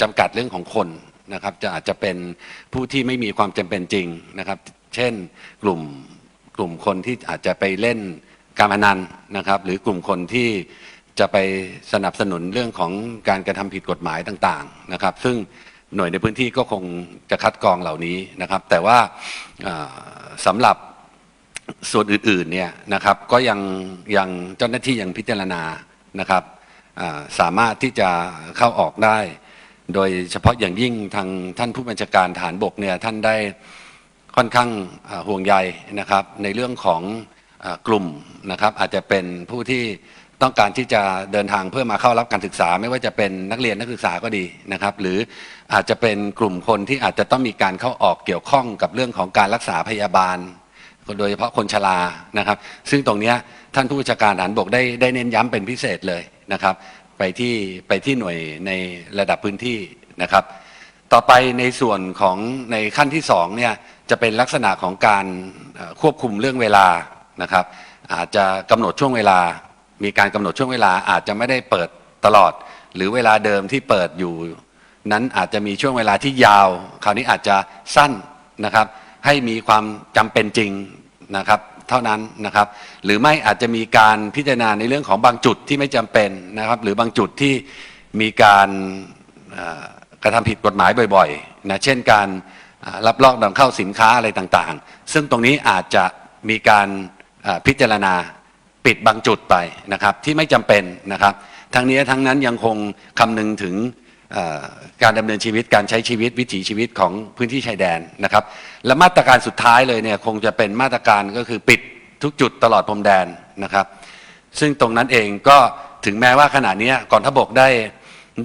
จำกัดเรื่องของคนนะครับจะอาจจะเป็นผู้ที่ไม่มีความจำเป็นจริงนะครับ เช่นกลุ่มกลุ่มคนที่อาจจะไปเล่นการพนันนะครับ หรือกลุ่มคนที่จะไปสนับสนุนเรื่องของการกระทำผิดกฎหมายต่างๆนะครับ ซึ่งหน่วยในพื้นที่ก็คงจะคัดกรองเหล่านี้นะครับ แต่ว่าเอ่อสำหรับส่วนอื่นๆเนี่ยนะครับก็ยังยังเจ้าหน้าที่ยังพิจารณานะครับสามารถที่จะเข้าออกได้ โดยเฉพาะอย่างยิ่งทางท่านผู้บัญชาการฐานบกเนี่ยท่านได้ค่อนข้างห่วงใยนะครับ ในเรื่องของอกลุ่มนะครับ อาจจะเป็นผู้ที่ต้องการที่จะเดินทางเพื่อมาเข้ารับการศึกษา ไม่ว่าจะเป็นนักเรียนนักศึกษาก็ดีนะครับ หรืออาจจะเป็นกลุ่มคนที่อาจจะต้องมีการเข้าออกเกี่ยวข้องกับเรื่องของการรักษาพยาบาล โดยเฉพาะคนชรานะครับ ซึ่งตรงนี้ท่านผู้บัญชาการฐานบกได้ได้เน้นย้ำเป็นพิเศษเลยนะครับ ไปที่ไปที่หน่วยในระดับพื้นที่นะครับ ต่อไปในส่วนของในขั้นที่สองเนี่ยจะเป็นลักษณะของการควบคุมเรื่องเวลานะครับ อาจจะกำหนดช่วงเวลา มีการกำหนดช่วงเวลาอาจจะไม่ได้เปิดตลอด หรือเวลาเดิมที่เปิดอยู่ นั้นอาจจะมีช่วงเวลาที่ยาว คราวนี้อาจจะสั้นนะครับ ให้มีความจำเป็นจริงนะครับ เท่านั้นนะครับ หรือไม่อาจจะมีการพิจารณาในเรื่องของบางจุดที่ไม่จำเป็นนะครับ หรือบางจุดที่มีการกระทำผิดกฎหมายบ่อยๆนะเช่นการรับลอกนำเข้าสินค้าอะไรต่างๆ ซึ่งตรงนี้อาจจะมีการพิจารณาปิดบางจุดไปนะครับที่ไม่จำเป็นนะครับ ทั้งนี้ทั้งนั้นยังคงคำนึงถึง การดำเนินชีวิตการใช้ชีวิตวิถีชีวิตของพื้นที่ชายแดนนะครับ และมาตรการสุดท้ายเลยเนี่ยคงจะเป็นมาตรการก็คือปิดทุกจุดตลอดพรมแดนนะครับ ซึ่งตรงนั้นเองก็ถึงแม้ว่าขณะนี้กองทัพบกได้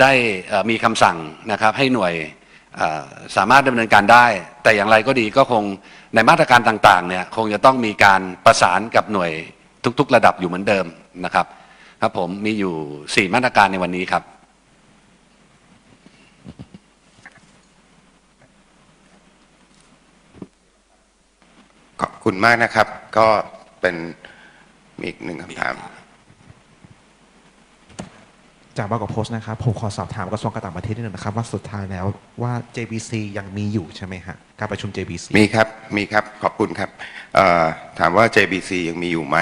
ได้มีคำสั่งนะครับให้หน่วยสามารถดำเนินการได้ แต่อย่างไรก็ดีก็คงในมาตรการต่างๆเนี่ยคงจะต้องมีการประสานกับหน่วยทุก ๆ ระดับอยู่เหมือนเดิมนะครับ ครับผมมีอยู่ 4 มาตรการในวันนี้ครับ ขอบ คุณมากนะครับ ก็เป็นมีอีกหนึ่งคำถาม จากบางกอกโพสต์นะครับผมขอสอบถามกระทรวงการต่างประเทศนิดหนึ่งนะครับ ว่าสุดท้ายแล้วว่า JBC ยังมีอยู่ใช่ไหมฮะการประชุม JBC มีครับ มีครับ ขอบคุณครับเอ่อถามว่า JBC ยังมีอยู่ไหม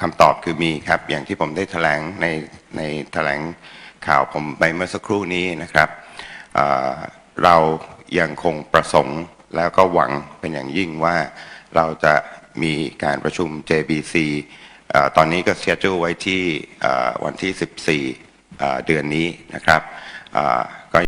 คำตอบคือมีครับ อย่างที่ผมได้แถลงในในแถลงข่าวผมไปเมื่อสักครู่นี้นะครับเอ่อเรายังคงประสงค์แล้วก็หวังเป็นอย่างยิ่งว่า เราจะมีการประชุม JBC อตอนนี้ก็เชียร์จูไว้ที่วันที่ 14 เดือนนี้นะครับก็